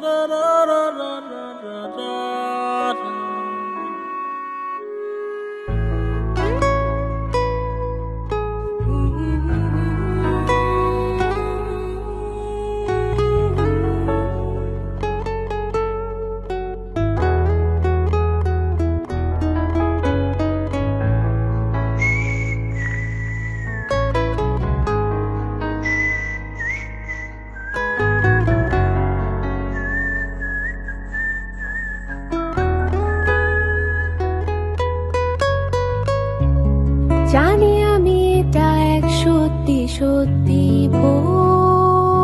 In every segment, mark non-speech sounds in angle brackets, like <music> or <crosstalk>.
da da ভোর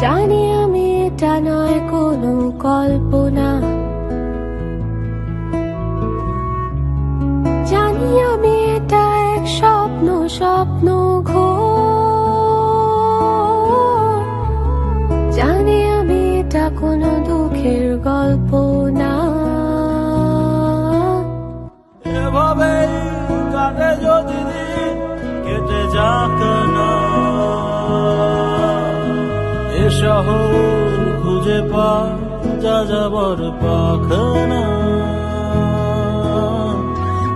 জানি আমি এটা নয়, কোনো কল্পনা। জানি আমি এটা এক স্বপ্ন স্বপ্ন ঘোর। জানি আমি এটা কোনো দুঃখের গল্প না। এভাবেই কাটে যদি দিন কেটে যাক না। এ শহর খুঁজে পা যা যাবর পাখনা।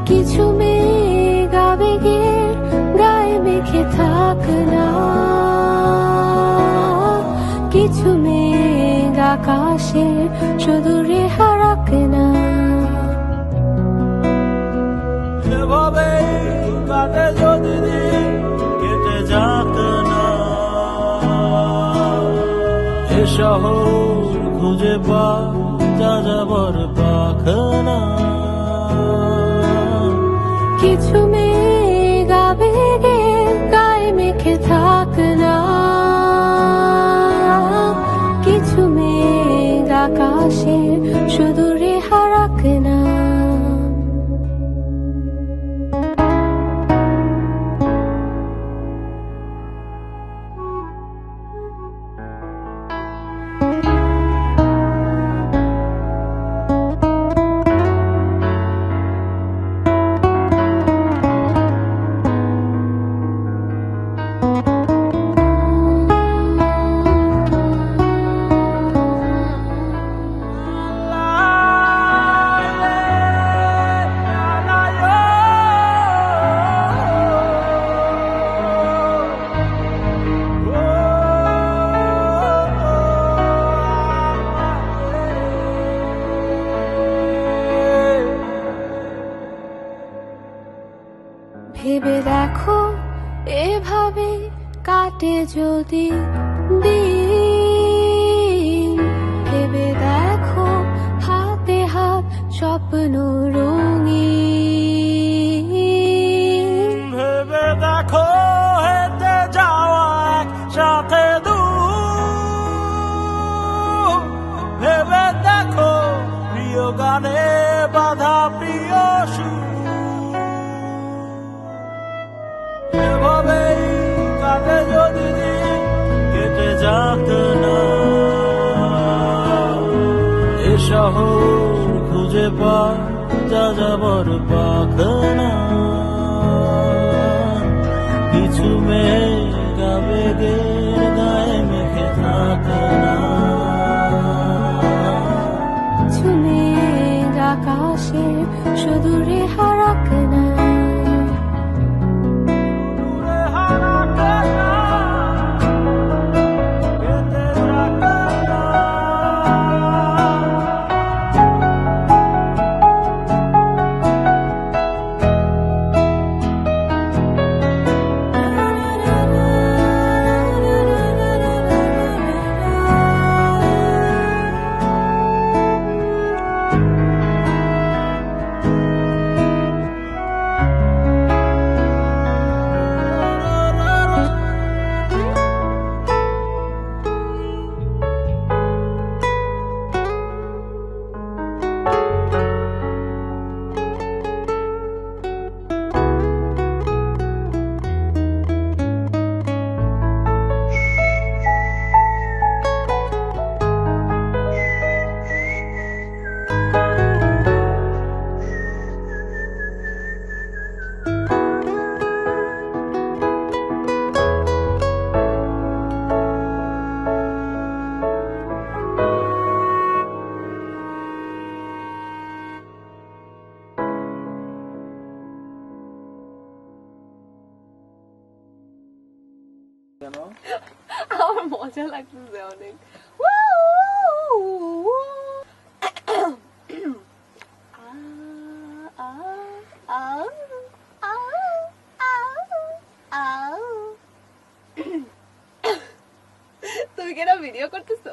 কিছু মেঘ আবেগের গায়ে মেখে থাক না। কিছু মেঘ আকাশে শুধু শহর খুঁজে পা যা যাবর পাখনা। ভেবে দেখো এভাবে কাটে যদি দিন। শহর খুঁজে পা যা যাবর পাখনা। কিছু মেঘ আবেগের গায়ে মেখে থাক না কিছু মজা লাগতেছে অনেক। <coughs> তুমি কেন ভিডিও করতেছো?